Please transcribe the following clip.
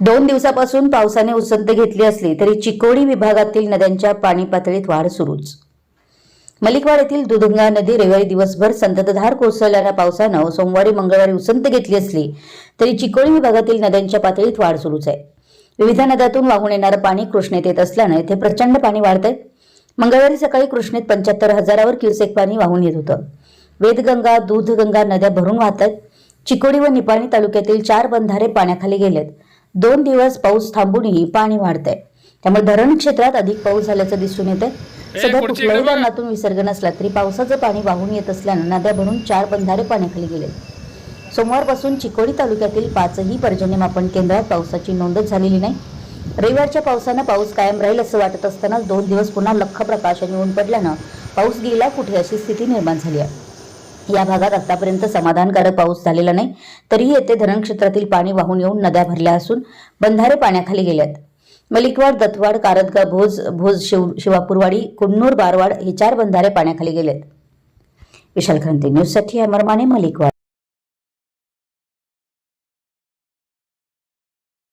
दोन दिवसापासून पावसाने उसंत घेतली असली तरी चिकोडी विभागातील नद्यांच्या पाणी पातळीत वाढ सुरूच. मलिकवाड येथील दुधंगा नदी रविवारी दिवसभर संततधार कोसळल्यानं पावसानं सोमवारी मंगळवारी उसंत घेतली असली तरी चिकोडी विभागातील नद्यांच्या पातळीत वाढ सुरूच आहे. विविध नद्यातून वाहून येणारं पाणी कृष्णेत येत असल्यानं येथे प्रचंड पाणी वाढतंय. मंगळवारी सकाळी कृष्णेत पंच्याहत्तर हजारावर क्युसेक पाणी वाहून येत होतं. वेदगंगा दूधगंगा नद्या भरून वाहत आहेत चिकोडी व निपाणी तालुक्यातील चार बंधारे पाण्याखाली गेलेत. दोन दिवस पाऊस थांबूनही पाणी वाढतंय. त्यामुळे धरण क्षेत्रात अधिक पाऊस झाल्याचं दिसून येत आहे सध्या कुठल्याही धरणातून विसर्ग नसला तरी पावसाचं पाणी वाहून येत असल्यानं नद्या भरून चार बंधारे पाण्याखाली गेलेत सोमवारपासून चिकोडी तालुक्यातील पाचही पर्जन्यमापन केंद्रात पावसाची नोंदच झालेली नाही. रविवारच्या पावसानं पाऊस कायम राहील असं वाटत असतानाच दोन दिवस पुन्हा लख प्रकाशाने ऊन पडल्यानं पाऊस गेला कुठे अशी स्थिती निर्माण झाली आहे. या भागात आतापर्यंत समाधानकारक पाऊस झालेला नाही. तरीही येथे धरण क्षेत्रातील पाणी वाहून येऊन नद्या भरल्या असून बंधारे पाण्याखाली गेल्यात. मलिकवाड दत्तवाड कारदगा भोज भोज शिव शिवापूरवाडी कुन्नूर बारवाड हे चार बंधारे पाण्याखाली गेलेत. विशाल क्रांती न्यूजसाठी अमरमाने मलिकवाड.